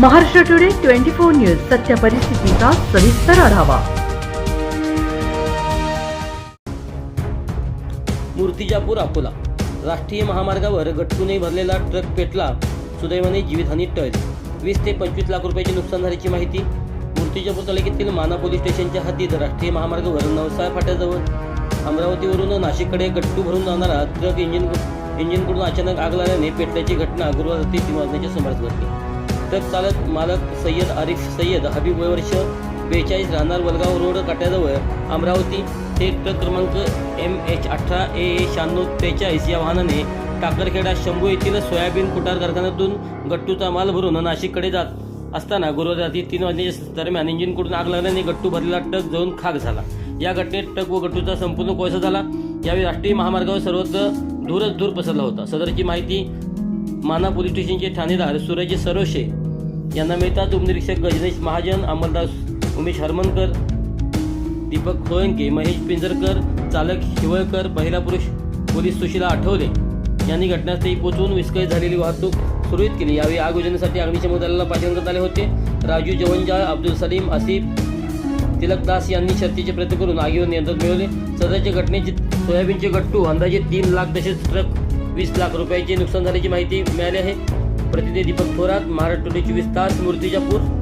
Maharashtra today twenty four news सत्य परिस्थितीचा सविस्तर आढावा. मूर्तिजापूर अकोला. राष्ट्रीय महामार्गावर गटकूने भरलेला ट्रक पेटला सुदैवाने जीवितहानी टळली. वीस ते पंचवीस लाख रुपयाचे नुकसान झाल्याची माहिती मूर्तिजापूर तालुक्यातील माना पोलीस स्टेशनच्या हद्दीत राष्ट्रीय महामार्गावर नवसाळ फाट्याजवळ अमरावतीवरून नाशिककडे गट्टू भरून जाणारा ट्रक इंजिन इंजिनकडून अचानक आग लागल्याने पेटल्याची घटना गुरुवार रात्री तीन वाजण्याच्या सुमारास घडली. ट्रक चालक मालक सय्यद आरिफ सय्यद हबीब वर्ष बेचाळीस राहणार वलगाव रोड काट्याजवळ अमरावती. ते ट्रक क्रमांक एम एच अठरा ए ए शहाण्णव त्रेचाळीस या वाहनाने टाकरखेडा शंभू येथील सोयाबीन कुटार कारखान्यातून गट्टूचा माल भरून नाशिककडे जात असताना गुरुवार रात्री तीन वाजण्याच्या दरम्यान इंजिनकडून आग लागल्याने गट्टू भरलेला ट्रक जळून खाक झाला. या घटनेत ट्रक व गट्टूचा संपूर्ण कोळसा झाला. यावेळी राष्ट्रीय महामार्गावर सर्वत्र धूरच धूर पसरला होता. सदरची माहिती माना पोलीस स्टेशनचे ठाणेदार सूरज सरोशे यांना मिळतात उपनिरीक्षक गजनेश महाजन अमरदास उमेश हरमनकर दीपक सोळंके महेश पिंजरकर चालक हिवळकर पहिला पुरुष पोलीस सुशीला आठवले यांनी घटनास्थळी पोहोचून विस्कळीत झालेली वाहतूक सुरळीत केली. यावेळी आग योजनेसाठी अग्निशमन दलाला पाठवण्यात आले होते. राजू जवंजाळ अब्दुल सलीम आसिफ तिलकदास यांनी शर्तीचे प्रयत्न करून आगीवर नियंत्रण मिळवले. सदरच्या घटनेचे सोयाबीनचे गट्टू अंदाजे तीन लाख तसेच ट्रक वीस लाख रुपयांचे नुकसान झाल्याची माहिती मिळाली आहे. प्रतिनिधी दीपक थोरात महाराष्ट्र चोवीस तास मूर्तिजापूर.